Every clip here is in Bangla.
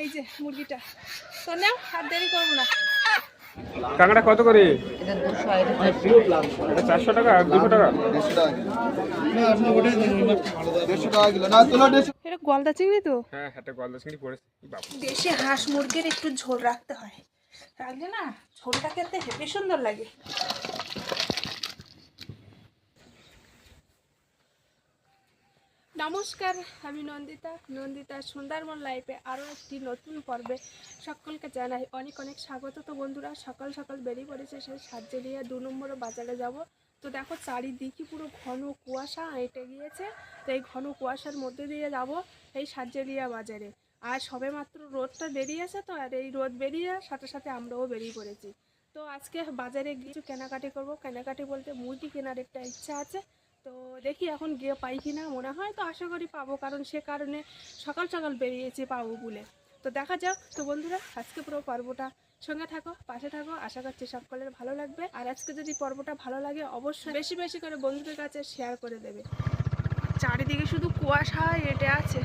এই যে মুরগিটা। তো নাও আর দেরি করব না। কাঁকড়া কত করে? এটা এটা এটা চারশো টাকা দুশো টাকা? এটা গলদা চিংড়ি তো? হ্যাঁ একটা গলদা চিংড়ি পড়েছে। বাবা। দেশি হাঁস মুরগির একটু ঝোল রাখতে হয়। রাখলে না ঝোলটা খেতে হেবি সুন্দর লাগে। নমস্কার, আমি নন্দিতা। নন্দিতা, সুন্দরবন লাইফে আরও একটি নতুন পর্বে সকলকে জানাই অনেক অনেক স্বাগত। তো বন্ধুরা, সকাল সকাল বেরিয়ে পড়েছে সেই সাতজেলিয়া দু নম্বর বাজারে যাব। তো দেখো, চারিদিকে পুরো ঘন কুয়াশা এঁটে গিয়েছে। তো এই ঘন কুয়াশার মধ্যে দিয়ে যাব এই সাতজেলিয়া বাজারে। আর সবে মাত্র রোদটা বেরিয়েছে তো, আর এই রোদ বেরিয়ে সাথে সাথে আমরাও বেরিয়ে পড়েছি। তো আজকে বাজারে গিয়ে কিছু কেনাকাটি করব। কেনাকাটি বলতে মুরগি কেনার একটা ইচ্ছা আছে। তো দেখি এখন গিয়ে পাই কি না মনে হয় তো আশা করি পাবো, কারণ সে কারণে সকাল সকাল বেরিয়েছে পাবো বলে। তো দেখা যাক। তো বন্ধুরা, আজকে পুরো পর্বটা সঙ্গে থাকো, পাশে থাকো। আশা করছি সকলের ভালো লাগবে। আর আজকে যদি পর্বটা ভালো লাগে, অবশ্যই বেশি বেশি করে বন্ধুদের কাছে শেয়ার করে দেবে। চারিদিকে শুধু কুয়াশা এটে আছে।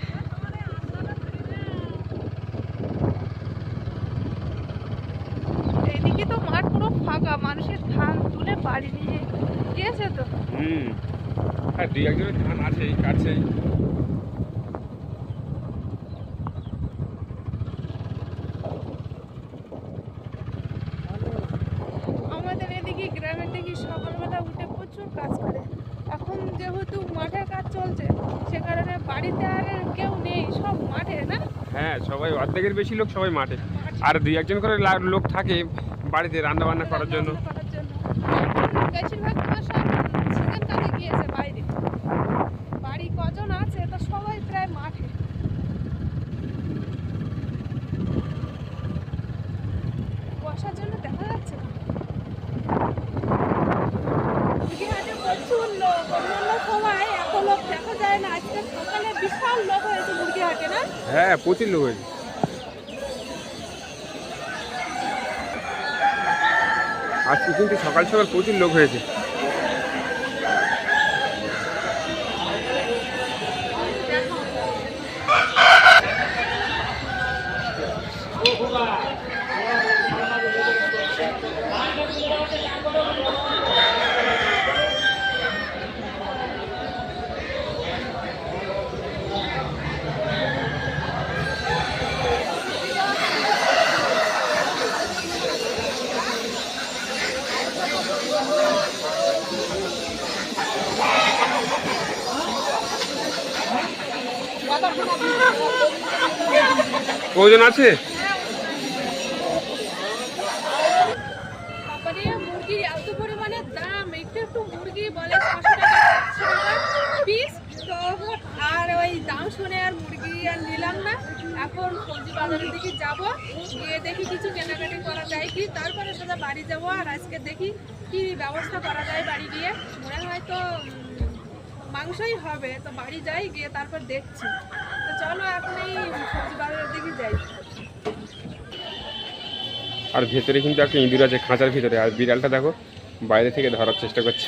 তো মাঠ পুরো ফাঁকা, মানুষের ধান তুলে বাড়ি নিয়ে গিয়েছে তো। হ্যাঁ দুই একজনের ধান আছেই কাছেই। আমাদের এদিকে গ্রামের দিকে সকালবেলা উঠে প্রচুর কাজ করে। এখন যেহেতু মাঠের কাজ চলছে সে কারণে বাড়িতে আর কেউ নেই সব মাঠে না? হ্যাঁ সবাই অর্ধেকের বেশি লোক সবাই মাঠে। আর দুই একজন করে লোক থাকে বাড়িতে রান্না বান্না করার জন্য রান্না করার জন্য এখন বেশিরভাগ তো সব সিজন কাজে গিয়েছে বাইরে বাড়ি কজন আছে তো সবাই প্রায় মাঠে বসার জন্য দেখা যাচ্ছে সময় দেখা যায় না। বিশাল লোক হয়েছে হ্যাঁ লোক হয়েছে। আজকে কিন্তু সকাল সকাল প্রচুর লোক হয়েছে ওজন আছে তারপরে মুরগির এত পরিমাণে দাম একটু একটু মুরগি বলে ছশো টাকা সাতশো টাকা পিস তো আর ওই দাম শুনে আর মুরগি আর নিলাম না। এখন দিকে গিয়ে দেখি কিছু কেনাকাটি করা যায় কি। তারপরে বাড়ি যাব আর আজকে দেখি কি ব্যবস্থা করা যায় বাড়ি গিয়ে। মাংসই হবে। তো বাড়ি যাই, গিয়ে তারপর দেখছি। আর ভেতরে কিন্তু একটা ইঁদুর আছে, খাঁচার ভিতরে। আর বিড়ালটা দেখো, বাইরে থেকে ধরার চেষ্টা করছে।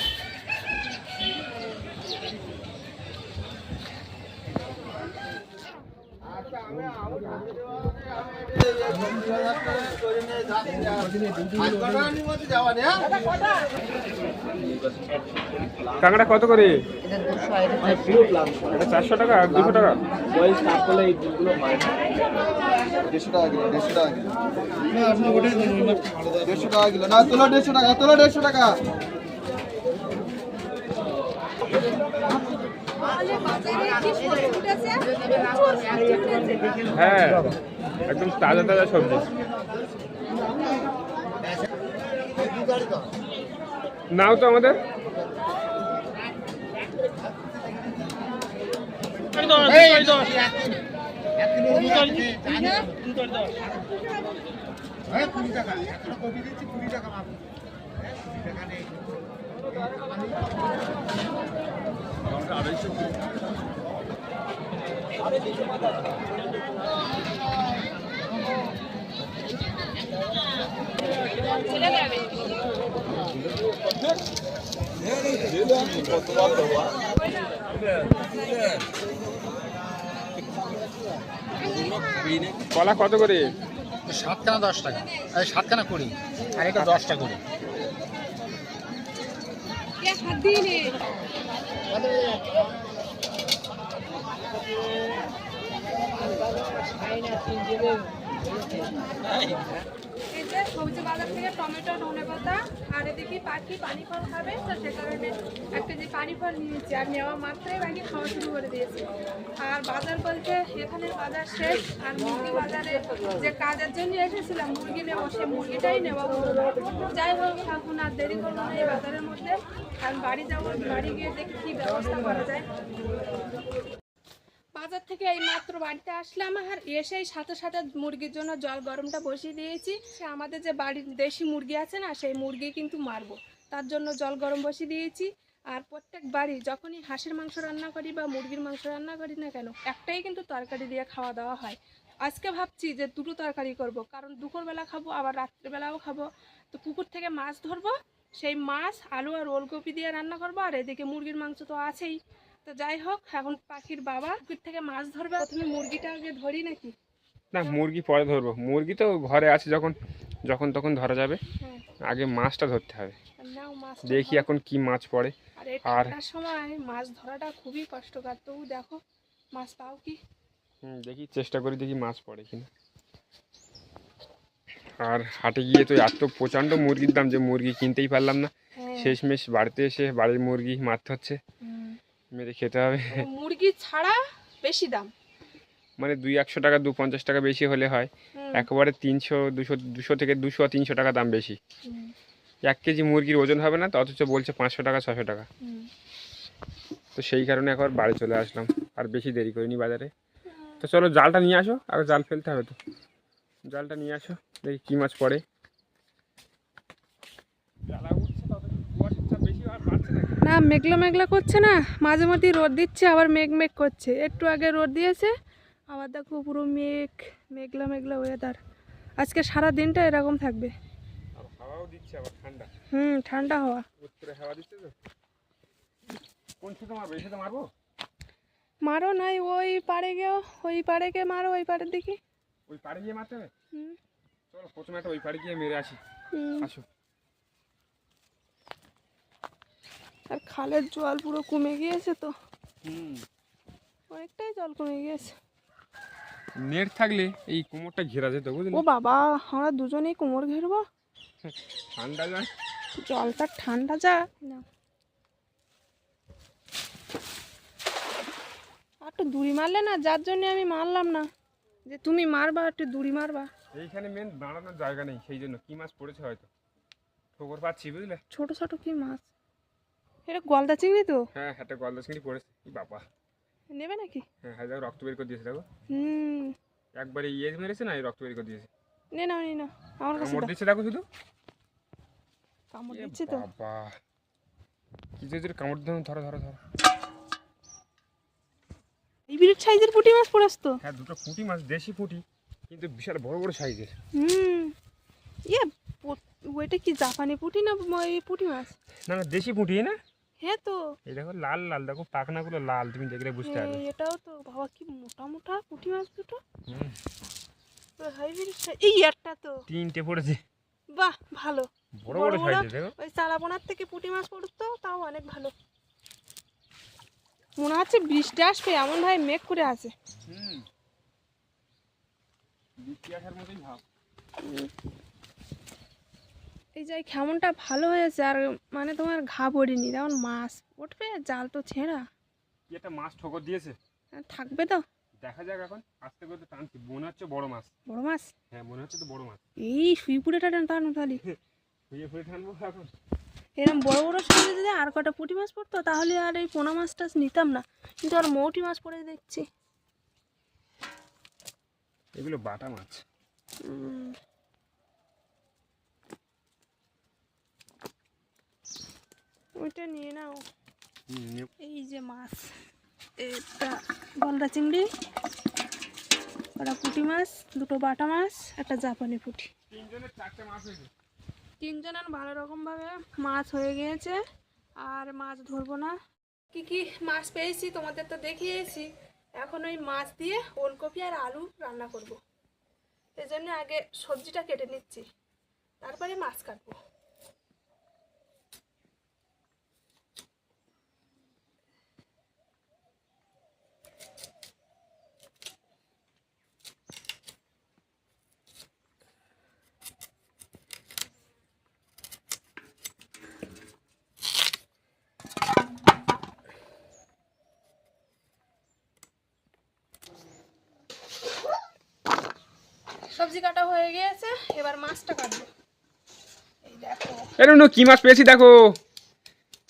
কাঁকড়া কত করে? এটা টাকা। টাকা কিলো দেড়শো টাকা কিলো দেড়শো টাকা না টাকা টাকা হ্যাঁ একদম তাজা তাজা সবজি নাও তো আমাদের। আড়াইশো কতবার দেওয়া কলা কত করে? সাতখানা দশ টাকা। এই সাতখানা করি আর এটা দশটা করি যে সবজি বাজার থেকে টমেটো, ধনে পাতা, আর এদিকে পাখি পানি ফল খাবে, তো সে কারণে একটা যে পানি ফল নিয়েছি, আর নেওয়া মাত্রই বাকি খাওয়া শুরু করে দিয়েছে। আর বাজার বলতে এখানে বাজার শেষ, আর মুরগি বাজারে যে কাজের জন্য এসেছিলাম, মুরগি নেব, সে মুরগিটাই নেওয়া হলো যাই হোক, এখন আর দেরি করব না এই বাজারের মধ্যে, কারণ বাড়ি যাব, বাড়ি গিয়ে দেখি কী ব্যবস্থা করা যায়। বাজার থেকে এই মাত্র বাড়িতে আসলাম আর এসেই সাথে সাথে মুরগির জন্য জল গরমটা বসিয়ে দিয়েছি। আমাদের যে বাড়ির দেশি মুরগি আছে না, সেই মুরগি কিন্তু মারবো। তার জন্য জল গরম বসিয়ে দিয়েছি। আর প্রত্যেক বাড়ি যখনই হাঁসের মাংস রান্না করি বা মুরগির মাংস রান্না করি না কেন, একটাই কিন্তু তরকারি দিয়ে খাওয়া দাওয়া হয়। আজকে ভাবছি যে দুটো তরকারি করব, কারণ দুপুরবেলা খাব, আবার রাত্রিবেলাও খাব। তো পুকুর থেকে মাছ ধরবো, সেই মাছ, আলু আর ওলকপি দিয়ে রান্না করব, আর এদিকে মুরগির মাংস তো আছেই। তো যাই হোক এখন পাখির বাবা পুকুর থেকে মাছ ধরবে প্রথমে মুরগিটা আগে ধরি নাকি? না মুরগি পরে ধরবো। মুরগি তো ঘরে আছে যখন যখন তখন ধরা যাবে। হ্যাঁ। আগে মাছটা ধরতে হবে। দেখি এখন কি মাছ পড়ে। আর সময় মাছ ধরাটা খুবই কষ্টকর। তবু দেখো মাছ পাও কি? হুম, দেখি চেষ্টা করি দেখি মাছ পড়ে কিনা। আর হাটে গিয়ে তো এত প্রচণ্ড মুরগির দাম যে মুরগি কিনতেই পারলাম না। হ্যাঁ। শেষমেশ বাড়িতে এসে বাড়ির মুরগি মারতে হচ্ছে। মেরে খেতে হবে। মুরগি ছাড়া বেশি দাম? মানে দুই একশো টাকা দু পঞ্চাশ টাকা বেশি হলে হয়। একেবারে তিনশো দুশো দুশো থেকে দুশো তিনশো টাকা দাম বেশি। এক কেজি মুরগির ওজন হবে না তো অথচ বলছে পাঁচশো টাকা ছশো টাকা। তো সেই কারণে একবার বাড়ি চলে আসলাম আর বেশি দেরি করিনি বাজারে। তো চলো জালটা নিয়ে আসো আর জাল ফেলতে হবে তো। জালটা নিয়ে আসো দেখি কী মাছ পড়ে। না মেঘলা মেঘলা করছে না? মাঝে মধ্যে রোদ দিচ্ছে আবার মেঘ মেঘ করছে। একটু আগে রোদ দিয়েছে আবার দেখো পুরো মেঘ মেঘলা মেঘলা ওয়েদার আজকে সারা দিনটা এরকম থাকবে। আবার ঠান্ডা। হুম ঠান্ডা হাওয়া। মারো নাই ওই পাড়ে গিয়েও ওই পাড়ে গিয়ে মারো ওই পাড়ের দিকে। ওই পাড়ে গিয়ে মারতে হবে? হুম, চলো প্রথমে একটা ওই পাড়ে গিয়ে মেরে আসি। হুম। আসো। আর খালের জল পুরো কমে গিয়েছে তো। অনেকটাই জল কমে গিয়েছে। নেট থাকলে এই কোমরটা ঘেরা যেত বুঝলি? ও বাবা আমরা দুজনেই কোমর ঘেরবো? ঠান্ডা যায় জলটা ঠান্ডা যা। না। আর একটু দড়ি মারলে না যার জন্য আমি মারলাম না। যে তুমি মারবা একটু দড়ি মারবা। এইখানে মেন দাঁড়ানোর জায়গা নেই সেই জন্য। কি মাছ পড়েছে হয়তো? ঠোকর পাচ্ছি বুঝলে? ছোট ছোট কি মাছ? এটা গলদা চিংড়ি তো? হ্যাঁ একটা গলদা চিংড়ি পড়েছে। বাবা। নেবে নাকি? হ্যাঁ হ্যাঁ দেখো রক্ত বের করে দিয়েছে দেখো। হুম। একবারে ইয়ে মেরেছে না এই রক্ত বের করে দিয়েছে? নে নাও নে নাও আমার কাছে কামড় দিচ্ছে দেখো শুধু। কামড় দিচ্ছে তো। বাবা। কি যে কামড় ধরো ধরো ধরো ধরো। এই বিরাট সাইজের পুঁটি মাছ পড়েছ তো? হ্যাঁ দুটো পুঁটি মাছ দেশি পুঁটি কিন্তু বিশাল বড় বড় সাইজের। হুম। ইয়ে ওইটা কি জাপানি পুঁটি না পুঁটি মাছ? না না দেশি পুঁটি না? হ্যাঁ তো। এই দেখো লাল লাল দেখো পাখনাগুলো লাল তুমি দেখলে বুঝতে পারবে। এটাও তো বাবা কি মোটা মোটা পুঁটি মাছ দুটো? হাইব্রিড এই একটা তো। তিনটে পড়েছে। বাহ ভালো। বড় বড়। সাইজের দেখো। ওই চারাপোনার থেকে পুঁটি মাছ পড়তো তাও অনেক ভালো। মনে হচ্ছে বৃষ্টি আসবে এমন ভাই মেঘ করে আছে। হুম। বৃষ্টি আসার মতোই ভাব। এই যে কেমনটা ভালো হয়েছে আর মানে তোমার ঘা পড়িনি তেমন মাছ উঠবে জাল তো ছেঁড়া। কি একটা মাছ ঠোকর দিয়েছে? আর থাকবে তো। দেখা যাক এখন আস্তে করে টানছি। মনে হচ্ছে বড় মাছ বড় মাছ হ্যাঁ মনে হচ্ছে তো বড় মাছ এই সুইপুরেটা টানো তাহলে। ফুয়ে ফুয়ে টানবো এখন। এরকম বড় বড় সাইজে যদি আর কটা পুঁটি মাছ পড়তো তাহলে আর এই পোনা মাছ টাছ নিতাম না। কিন্তু আর মৌটি মাছ পড়ে দেখছি। এগুলো বাটা মাছ ওইটা নিয়ে নাও। এই যে মাছ এটা গলদা চিংড়ি ওটা পুঁটি মাছ দুটো বাটা মাছ একটা জাপানি পুঁটি। তিনজনের চারটে মাছ হয়েছে। ভালো রকমভাবে মাছ হয়ে গিয়েছে আর মাছ ধরবো না। কি কি মাছ পেয়েছি তোমাদের তো দেখিয়েছি। এখন ওই মাছ দিয়ে ওলকপি আর আলু রান্না করব। এই জন্য আগে সবজিটা কেটে নিচ্ছি তারপরে মাছ কাটবো। সবজি কাটা হয়ে গিয়েছে এবার মাছটা কাটবো। এই দেখো। এ নুনু কি মাছ পেয়েছি দেখো?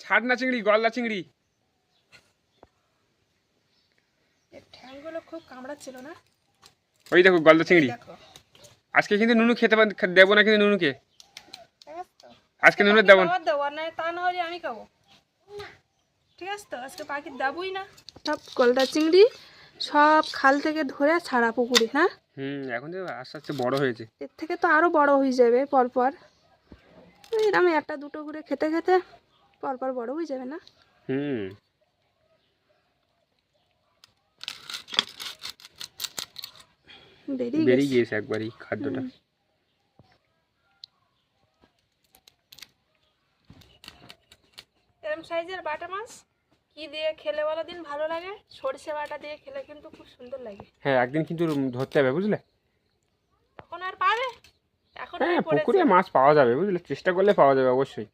ছাটনা চিংড়ি গলদা চিংড়ি। এর ঠ্যাংগুলো খুব কামড়াচ্ছিল না? ওই দেখো গলদা চিংড়ি। দেখো। আজকে কিন্তু নুনু খেতে দেবো না কিন্তু নুনুকে। আজকে নুনু দেবো না। দেবো আর নয় তা না হলে আমি খাব। ঠিক আছে তো আজকে পাখির দেবই না। সব গলদা চিংড়ি সব খাল থেকে ধরে ছাড়া পুকুরে হ্যাঁ? হুম এখন তো আস্তে আস্তে বড় হয়েছে। এর থেকে তো আরও বড় হয়ে যাবে পরপর। এরকম একটা দুটো করে খেতে খেতে পরপর বড় হয়ে যাবে না? হুম। বেরিয়ে গিয়েছে একবারই খাদ্যটা। এরম সাইজের বাটা মাছ? কি দিয়ে খেলে বলো দিন? ভালো লাগে? সরষে বাটা দিয়ে খেলে কিন্তু খুব সুন্দর লাগে। হ্যাঁ একদিন কিন্তু ধরতে হবে বুঝলে? তখন আর পাবে? এখন হ্যাঁ পুকুরে মাছ পাওয়া যাবে বুঝলে? চেষ্টা করলে পাওয়া যাবে অবশ্যই।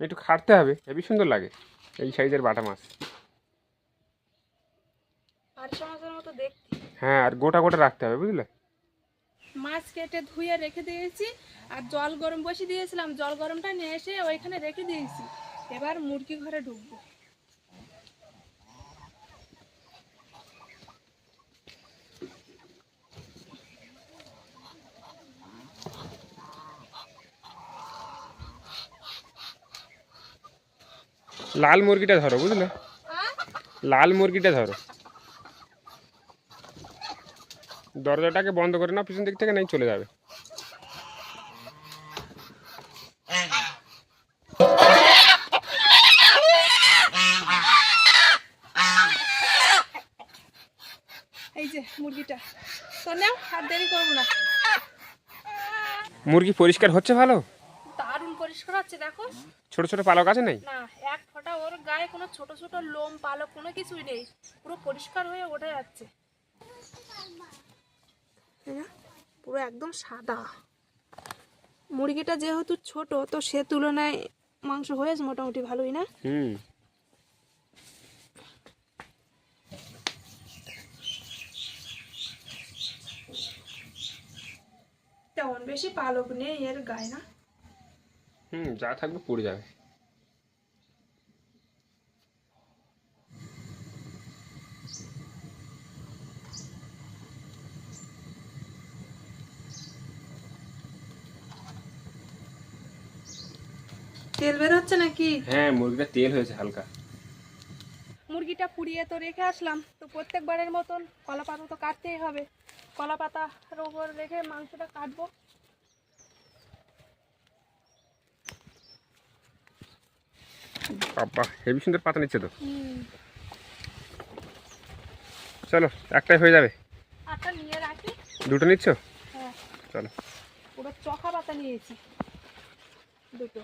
একটু খাটতে হবে হেবি সুন্দর লাগে এই সাইজের বাটা মাছ। হ্যাঁ আর গোটা গোটা রাখতে হবে বুঝলে? মাছ কেটে ধুয়ে রেখে দিয়েছি আর জল গরম বসিয়ে দিয়েছিলাম। জল গরমটা নিয়ে এসে ওইখানে রেখে দিয়েছি। এবার মুরগি ঘরে ঢুকবো। লাল মুরগিটা ধরো বুঝলে? লাল মুরগিটা ধরো। দরজাটাকে বন্ধ করে না পিছন দিক থেকে নাই চলে যাবে। এই যে মুরগিটা। তো নাও আর দেরি করব না। মুরগি পরিষ্কার হচ্ছে ভালো? দারুণ দেখো। ছোট ছোট পালক আছে নাই? না এক ফোঁটা ওর গায়ে কোনো ছোট ছোট লোম পালক কোনো কিছুই নেই। পুরো পরিষ্কার হয়ে উঠে যাচ্ছে। হ্যাঁ, পুরো একদম সাদা। মুরগিটা যেহেতু ছোট তো সে তুলনায় মাংস হয়েছে মোটামুটি ভালোই না? হুম। তেমন বেশি পালক নেই এর গায়ে না? হুম যা থাকবে পড়ে যাবে। তেল বের হচ্ছে নাকি? হ্যাঁ মুরগিটা তেল হয়েছে হালকা। মুরগিটা পুড়িয়ে তো রেখে আসলাম তো প্রত্যেকবারের মতন কলা পাতা তো কাটতেই হবে। কলা পাতার ওপর রেখে মাংসটা কাটবো। বাবা হেভি সুন্দর পাতা নিচ্ছে তো। চলো একটাই হয়ে যাবে। আটা নিয়ে রাখি। দুটো নিচ্ছ? হ্যাঁ। চলো। পুরো চকা পাতা নিয়েছি। দুটো।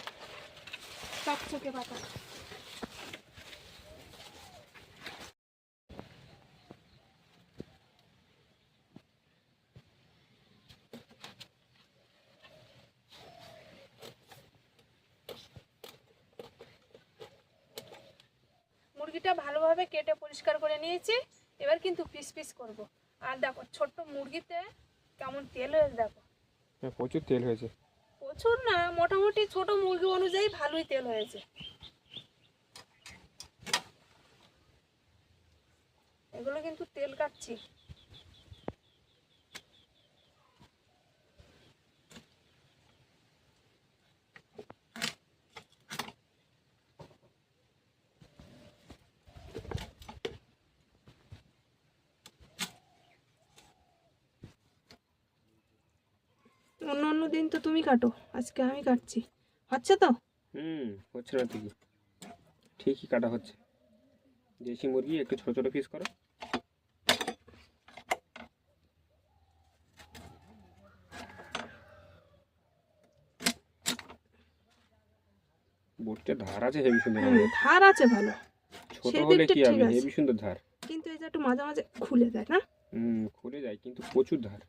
চকচকে পাতা মুরগিটা ভালোভাবে কেটে পরিষ্কার করে নিয়েছি। এবার কিন্তু পিস পিস করব। আর দেখো ছোট্ট মুরগিতে কেমন তেল হয়েছে দেখো হ্যাঁ প্রচুর তেল হয়েছে। প্রচুর না মোটামুটি ছোট মুরগি অনুযায়ী ভালোই তেল হয়েছে। এগুলো কিন্তু তেল কাটছি। দিন তো তুমি কাটো আজকে আমি কাটছি। হচ্ছে তো? হুম হচ্ছে না ঠিকই। ঠিকই কাটা হচ্ছে। দেশি মুরগি একটু ছোট ছোট পিস করো। বোটটা ধার আছে হেভি সুন্দর ধার আছে ভালো। ছোট হলে কি আমি হেভি সুন্দর ধার? কিন্তু এটা একটু মাঝে মাঝে খুলে যায় না? হুম খুলে যায় কিন্তু প্রচুর ধার।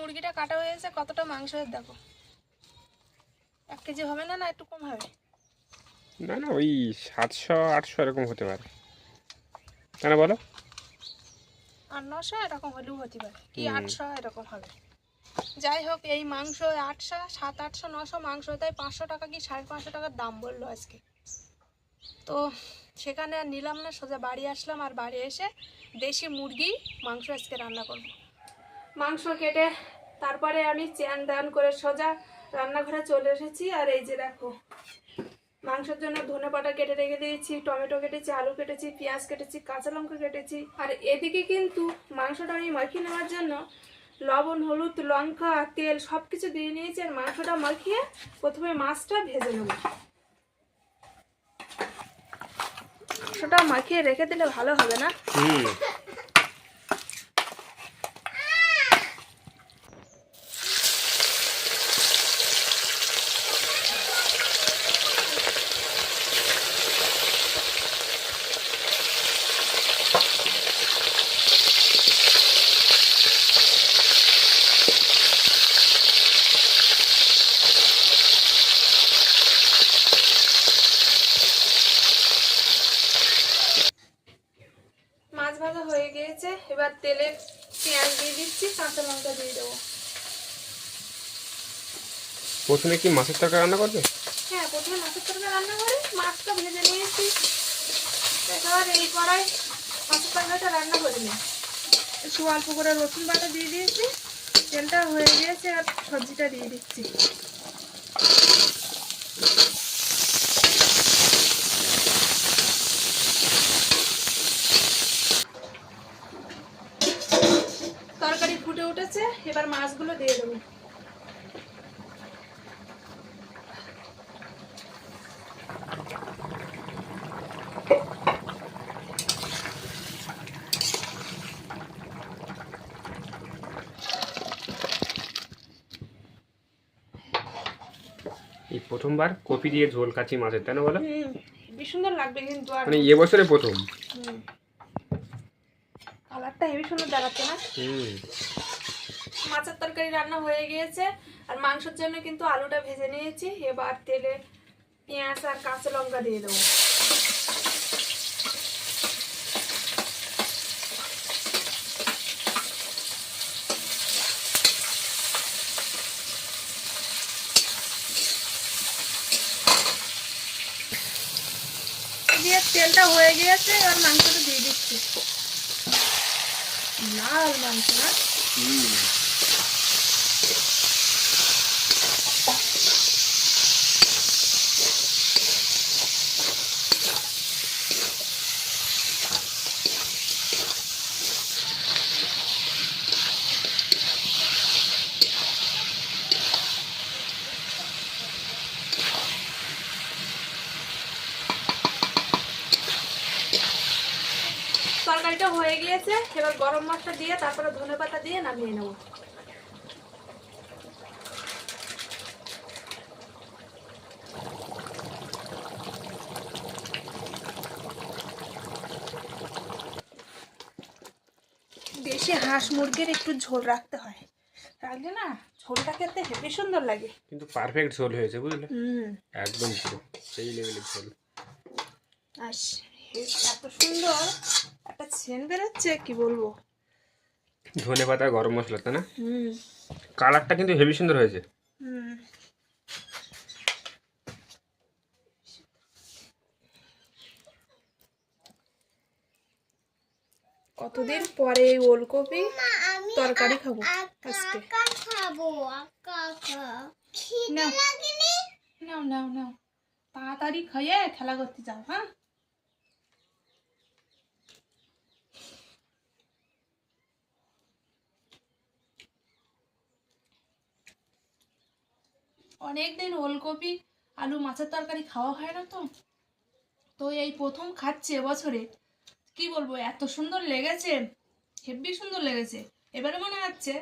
মুরগিটা কাটা হয়েছে কতটা মাংস দেখো। এক কেজি হবে না না একটু কম হবে? না না ওই সাতশো আটশো এরকম হতে পারে। কেন বলো। আর নশো এরকম হলেও হতে পারে। কি আটশো এরকম হবে? যাই হোক এই মাংস আটশো সাত আটশো নশো মাংস তাই পাঁচশো টাকা কি সাড়ে পাঁচশো টাকার দাম বলল আজকে? তো সেখানে আর নিলাম না সোজা বাড়ি আসলাম আর বাড়ি এসে দেশি মুরগি মাংস আজকে রান্না করব। মাংস কেটে তারপরে আমি চ্যান দান করে সোজা রান্নাঘরে চলে এসেছি। আর এই যে দেখো, মাংসের জন্য ধনে পাটা কেটে রেখে দিয়েছি, টমেটো কেটেছি, আলু কেটেছি, পেঁয়াজ কেটেছি, কাঁচা লঙ্কা কেটেছি। আর এদিকে কিন্তু মাংসটা আমি মাখিয়ে নেওয়ার জন্য লবণ, হলুদ, লঙ্কা, তেল সব কিছু দিয়ে নিয়েছি আর মাংসটা মাখিয়ে প্রথমে মাছটা ভেজে নেব। মাংসটা মাখিয়ে রেখে দিলে ভালো হবে না হুম মাছ ভাজা হয়ে গিয়েছে এবার তেলে পেঁয়াজ দিয়ে দিচ্ছি কাঁচা লঙ্কা দিয়ে দেবো। প্রথমে কি মাছের তরকারি রান্না করবে? হ্যাঁ প্রথমে মাছের তরকারি রান্না করে মাছটা ভেজে নিয়েছি। এবার এই কড়াই মাছের তরকারিটা রান্না করে নিই। একটু অল্প করে রসুন বাটা দিয়ে দিয়েছি। তেলটা হয়ে গিয়েছে আর সবজিটা দিয়ে দিচ্ছি। উঠেছে এবার মাছগুলো দিয়ে দেবো। এই প্রথমবার কপি দিয়ে ঝোল কাচি মাছের তাই না বলো? সুন্দর লাগবে কিন্তু আর মানে এবছরে প্রথম। কালারটা হেবি সুন্দর দেখাচ্ছে না? হুম। তরকারি রান্না হয়ে গিয়েছে। আর মাংসের জন্য কিন্তু আলুটা ভেজে নিয়েছি। এবার তেলে পেঁয়াজ আর কাঁচা লঙ্কা দিয়ে দেবো। তেলটা হয়ে গিয়েছে আর মাংসটা দিয়ে দিচ্ছি। লাল মাংস না হুম তরকারিটা হয়ে গিয়েছে এবার গরম মশলা দিয়ে তারপরে ধনে পাতা দিয়ে নামিয়ে নেব। দেশি হাঁস মুরগির একটু ঝোল রাখতে হয়। রাখলে না ঝোলটা খেতে হেবি সুন্দর লাগে। কিন্তু পারফেক্ট ঝোল হয়েছে বুঝলে? হুম। একদম সেই লেভেলের ঝোল। আর এত সুন্দর। একটা সেন বেরোচ্ছে কি বলব? ধনে পাতা গরম মশলা তাই না? কালারটা কিন্তু হেভি সুন্দর হয়েছে। কতদিন পরে এই ওলকপি তরকারি খাব আজকে? নাও। নাও নাও নাও। তাড়াতাড়ি খাইয়ে খেলা করতে যাও হ্যাঁ? অনেকদিন ওলকপি আলু মাছের তরকারি খাওয়া হয় না তো। তো এই প্রথম খাচ্ছে এবছরে। কি বলব এত সুন্দর লেগেছে হেব্বি সুন্দর লেগেছে। এবারে মনে হচ্ছে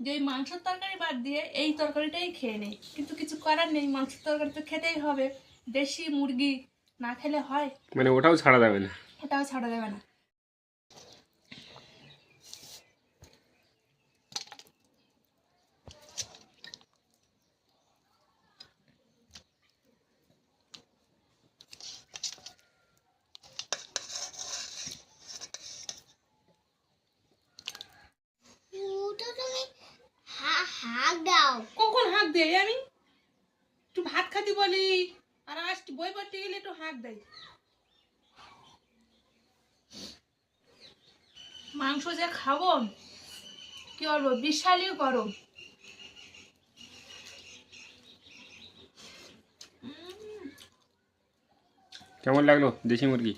যে এই মাংসের তরকারি বাদ দিয়ে এই তরকারিটাই খেয়ে নেই। কিন্তু কিছু করার নেই মাংসের তরকারি তো খেতেই হবে। দেশি মুরগি না খেলে হয়। মানে ওটাও ছাড়া যাবে না। ওটাও ছাড়া যাবে না। হাঁক আমি একটু ভাত খাতি বলি আর আজ বই পড়তে গেলে একটু হাঁক দেয়। মাংস যে খাব কি বলব বিশালই গরম। কেমন লাগল দেশি মুরগি?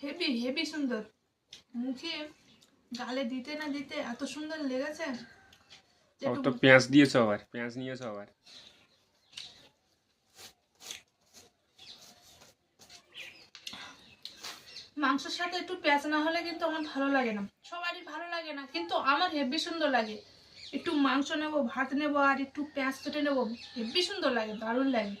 হেভি হেভি সুন্দর। মুখে গালে দিতে না দিতে এত সুন্দর লেগেছে। ও তো পেঁয়াজ দিয়েছ আবার পেঁয়াজ নিয়েছো আবার। মাংসের সাথে একটু পেঁয়াজ না হলে কিন্তু আমার ভালো লাগে না। সবারই ভালো লাগে না কিন্তু আমার হেভি সুন্দর লাগে। একটু মাংস নেব ভাত নেব আর একটু পেঁয়াজ কেটে নেব হেভি সুন্দর লাগে দারুণ লাগে।